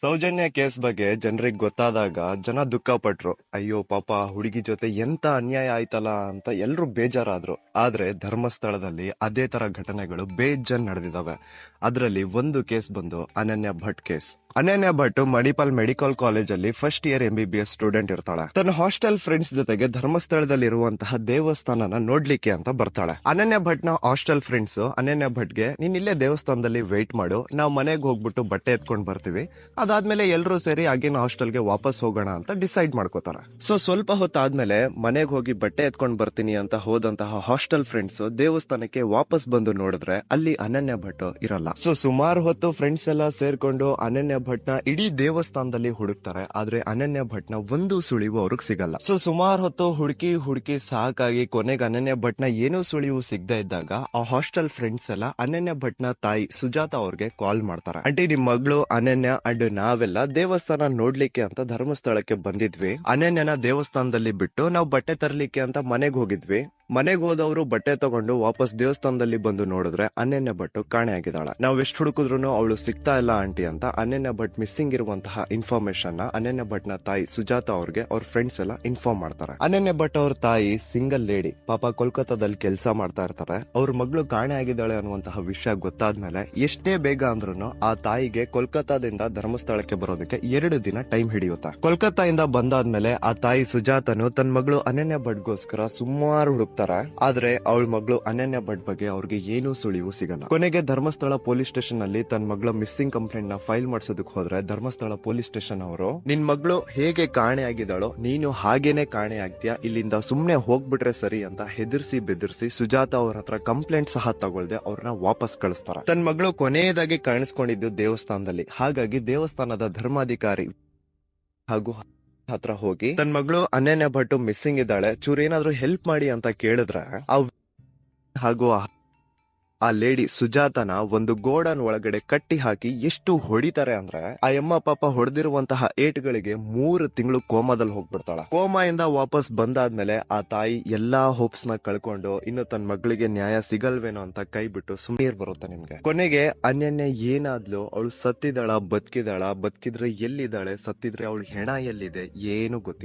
Soujanya case ಬಗ್ಗೆ ಜನರಿಗೆ ಗೊತ್ತಾದಾಗ ಜನ ದುಃಖ ಪಟ್ರು ಅಯ್ಯೋ ಪಾಪ, ಹುಡುಗಿ ಜೊತೆ ಎಂತ ಅನ್ಯಾಯ ಆಯ್ತಲ್ಲ ಅಂತ ಎಲ್ರು ಬೇಜಾರಾದ್ರು. ಆದ್ರೆ ಧರ್ಮಸ್ಥಳದಲ್ಲಿ ಅದೇ ತರ ಘಟನೆಗಳು ಬೇಜನ್ ನಡೆದಿದಾವೆ. ಅದರಲ್ಲಿ ಒಂದು ಕೇಸ್ ಬಂದು Ananya Bhat case. Ananya Bhat Manipal medical college ಅಲ್ಲಿ first year M B B S student ಇರ್ತಾಳೆ. ತನ್ನ ಹಾಸ್ಟೆಲ್ ಫ್ರೆಂಡ್ಸ್ ಜೊತೆಗೆ ಧರ್ಮಸ್ಥಳದಲ್ಲಿ ಇರುವಂತಹ ದೇವಸ್ಥಾನನ ನೋಡ್ಲಿಕ್ಕೆ ಅಂತ ಬರ್ತಾಳೆ. ಅನನ್ಯ ಭಟ್ನ ಹಾಸ್ಟೆಲ್ ಫ್ರೆಂಡ್ಸ್ ಅನನ್ಯ ಭಟ್ಗೆ, ನೀನ್ ಇಲ್ಲೇ ದೇವಸ್ಥಾನದಲ್ಲಿ ವೇಟ್ ಮಾಡು, ನಾವು ಮನೆಗೆ ಹೋಗ್ಬಿಟ್ಟು ಬಟ್ಟೆ ಎತ್ಕೊಂಡ್ ಬರ್ತೀವಿ. ಅದಾದ್ಮೇಲೆ ಎಲ್ಲರೂ ಸೇರಿ ಆಗಿನ ಹಾಸ್ಟೆಲ್ಗೆ ವಾಪಸ್ ಹೋಗೋಣ ಅಂತ ಡಿಸೈಡ್ ಮಾಡ್ಕೋತಾರೆ. ಸೊ ಸ್ವಲ್ಪ ಹೊತ್ತಾದ್ಮೇಲೆ ಮನೆಗೆ ಹೋಗಿ ಬಟ್ಟೆ ಎತ್ಕೊಂಡ್ ಬರ್ತೀನಿ ಅಂತ ಹೋದಂತಹ ಹಾಸ್ಟೆಲ್ ಫ್ರೆಂಡ್ಸ್ ದೇವಸ್ಥಾನಕ್ಕೆ ವಾಪಸ್ ಬಂದು ನೋಡಿದ್ರೆ ಅಲ್ಲಿ ಅನನ್ಯ ಭಟ್ ಇರಲ್ಲ. ಸೊ ಸುಮಾರು ಹೊತ್ತು ಫ್ರೆಂಡ್ಸ್ ಎಲ್ಲ ಸೇರ್ಕೊಂಡು ಅನನ್ಯ ಭಟ್ನ ಇಡೀ ದೇವಸ್ಥಾನದಲ್ಲಿ ಹುಡುಕ್ತಾರೆ, ಆದ್ರೆ ಅನನ್ಯ ಭಟ್ನ ಒಂದು ಸುಳಿವು ಅವ್ರಿಗೆ ಸಿಗಲ್ಲ. ಸೊ ಸುಮಾರು ಹೊತ್ತು ಹುಡುಕಿ ಹುಡುಕಿ ಸಾಕಾಗಿ ಕೊನೆಗೆ ಅನನ್ಯ ಭಟ್ನ ಏನೋ ಸುಳಿವು ಸಿಗದೆ ಇದ್ದಾಗ ಆ ಹಾಸ್ಟೆಲ್ ಫ್ರೆಂಡ್ಸ್ ಎಲ್ಲ ಅನನ್ಯ ಭಟ್ನ ತಾಯಿ ಸುಜಾತ ಅವ್ರಿಗೆ ಕಾಲ್ ಮಾಡ್ತಾರೆ. ಅಂಟಿ ನಿಮ್ ಮಗಳು ಅನನ್ಯ ಅಂಡ್ ನಾವೆಲ್ಲ ದೇವಸ್ಥಾನ ನೋಡ್ಲಿಕ್ಕೆ ಅಂತ ಧರ್ಮಸ್ಥಳಕ್ಕೆ ಬಂದಿದ್ವಿ. ಅನನ್ಯನ ದೇವಸ್ಥಾನದಲ್ಲಿ ಬಿಟ್ಟು ನಾವು ಬಟ್ಟೆ ತರ್ಲಿಕ್ಕೆ ಅಂತ ಮನೆಗೆ ಹೋಗಿದ್ವಿ. ಮನೆಗೆ ಹೋದವರು ಬಟ್ಟೆ ತಗೊಂಡು ವಾಪಸ್ ದೇವಸ್ಥಾನದಲ್ಲಿ ಬಂದು ನೋಡಿದ್ರೆ ಅನನ್ಯ ಭಟ್ ಕಾಣೆ ಆಗಿದ್ದಾಳೆ. ನಾವು ಎಷ್ಟು ಹುಡುಕಿದ್ರು ಅವಳು ಸಿಗ್ತಾ ಇಲ್ಲ ಆಂಟಿ ಅಂತ ಅನನ್ಯ ಭಟ್ ಮಿಸ್ಸಿಂಗ್ ಇರುವಂತಹ ಇನ್ಫಾರ್ಮೇಶನ್ನ ಅನನ್ಯ ಭಟ್ನ ತಾಯಿ ಸುಜಾತ ಅವ್ರಿಗೆ ಅವ್ರ ಫ್ರೆಂಡ್ಸ್ ಎಲ್ಲ ಇನ್ಫಾರ್ಮ್ ಮಾಡ್ತಾರೆ. ಅನನ್ಯ ಭಟ್ ಅವ್ರ ತಾಯಿ ಸಿಂಗಲ್ ಲೇಡಿ ಪಾಪ ಕೋಲ್ಕತ್ತಾದಲ್ಲಿ ಕೆಲಸ ಮಾಡ್ತಾ ಇರ್ತಾರೆ. ಅವ್ರ ಮಗಳು ಕಾಣೆ ಆಗಿದ್ದಾಳೆ ಅನ್ನುವಂತಹ ವಿಷಯ ಗೊತ್ತಾದ್ಮೇಲೆ ಎಷ್ಟೇ ಬೇಗ ಅಂದ್ರೂ ಆ ತಾಯಿಗೆ ಕೋಲ್ಕತ್ತಾದಿಂದ ಧರ್ಮಸ್ಥಳಕ್ಕೆ ಬರೋದಕ್ಕೆ ಎರಡು ದಿನ ಟೈಮ್ ಹಿಡಿಯುತ್ತಾ. ಕೋಲ್ಕತ್ತಾಯಿಂದ ಬಂದಾದ್ಮೇಲೆ ಆ ತಾಯಿ ಸುಜಾತನು ತನ್ನ ಮಗಳು ಅನನ್ಯ ಭಟ್ಗೋಸ್ಕರ ಸುಮಾರು ಆದ್ರೆ ಅವಳ ಮಗಳು ಅನನ್ಯ ಭಟ್ ಬಗ್ಗೆ ಅವ್ರಿಗೆ ಏನೂ ಸುಳಿವು ಸಿಗಲ್ಲ. ಕೊನೆಗೆ ಧರ್ಮಸ್ಥಳ ಪೊಲೀಸ್ ಸ್ಟೇಷನ್ ಅಲ್ಲಿ ತನ್ನ ಮಗಳ ಮಿಸ್ಸಿಂಗ್ ಕಂಪ್ಲೇಂಟ್ನ ಫೈಲ್ ಮಾಡ್ಸೋದಕ್ಕೆ ಹೋದ್ರೆ ಧರ್ಮಸ್ಥಳ ಪೊಲೀಸ್ ಸ್ಟೇಷನ್ ಅವರು, ನಿನ್ ಮಗಳು ಹೇಗೆ ಕಾಣೆ ಆಗಿದ್ದಾಳೋ, ನೀನು ಹಾಗೇನೆ ಕಾಣೆ ಆಗ್ತೀಯಾ? ಇಲ್ಲಿಂದ ಸುಮ್ನೆ ಹೋಗ್ಬಿಟ್ರೆ ಸರಿ ಅಂತ ಹೆದರ್ಸಿ ಬೆದರ್ಸಿ ಸುಜಾತ ಅವ್ರ ಹತ್ರ ಕಂಪ್ಲೇಂಟ್ ಸಹ ತಗೊಳ್ದೆ ಅವ್ರನ್ನ ವಾಪಸ್ ಕಳಿಸ್ತಾರ. ತನ್ನ ಮಗಳು ಕೊನೆಯದಾಗಿ ಕಾಣಿಸ್ಕೊಂಡಿದ್ದು ದೇವಸ್ಥಾನದಲ್ಲಿ. ಹಾಗಾಗಿ ದೇವಸ್ಥಾನದ ಧರ್ಮಾಧಿಕಾರಿ ಹಾಗೂ ಹತ್ರ ಹೋಗಿ ತನ್ ಮಗಳು ಅನನ್ಯ ಭಟ್ಟು ಮಿಸ್ಸಿಂಗ್ ಇದ್ದಾಳೆ, ಚೂರ್ ಏನಾದ್ರೂ ಹೆಲ್ಪ್ ಮಾಡಿ ಅಂತ ಕೇಳಿದ್ರೆ ಹಾಗೂ ಆ- ಲೇಡಿ ಸುಜಾತನ ಒಂದು ಗೋಡನ್ ಒಳಗಡೆ ಕಟ್ಟಿ ಹಾಕಿ ಎಷ್ಟು ಹೊಡಿತಾರೆ ಅಂದ್ರೆ ಆ ಯಮ್ಮ ಪಾಪ ಹೊಡೆದಿರುವಂತಹ ಏಟ್ಗಳಿಗೆ ಮೂರು ತಿಂಗಳು ಕೋಮಾದಲ್ಲಿ ಹೋಗ್ಬಿಡ್ತಾಳ. ಕೋಮಾಯಿಂದ ವಾಪಸ್ ಬಂದಾದ್ಮೇಲೆ ಆ ತಾಯಿ ಎಲ್ಲಾ ಹೋಪ್ಸ್ನ ಕಳ್ಕೊಂಡು ಇನ್ನು ತನ್ನ ಮಗಳಿಗೆ ನ್ಯಾಯ ಸಿಗಲ್ವೇನೋ ಅಂತ ಕೈ ಬಿಟ್ಟು ಸುಮ್ಮನೆ ಬರುತ್ತೆ ನಿಮ್ಗೆ. ಕೊನೆಗೆ ಅನ್ಯನ್ಯ ಏನಾದ್ಲು ಅವಳು ಸತ್ತಿದಾಳ ಬದುಕಿದಾಳ ಬದುಕಿದ್ರೆ ಎಲ್ಲಿದ್ದಾಳೆ, ಸತ್ತಿದ್ರೆ ಅವಳು ಹೆಣ ಎಲ್ಲಿದೆ, ಏನು ಗೊತ್ತಿಲ್ಲ.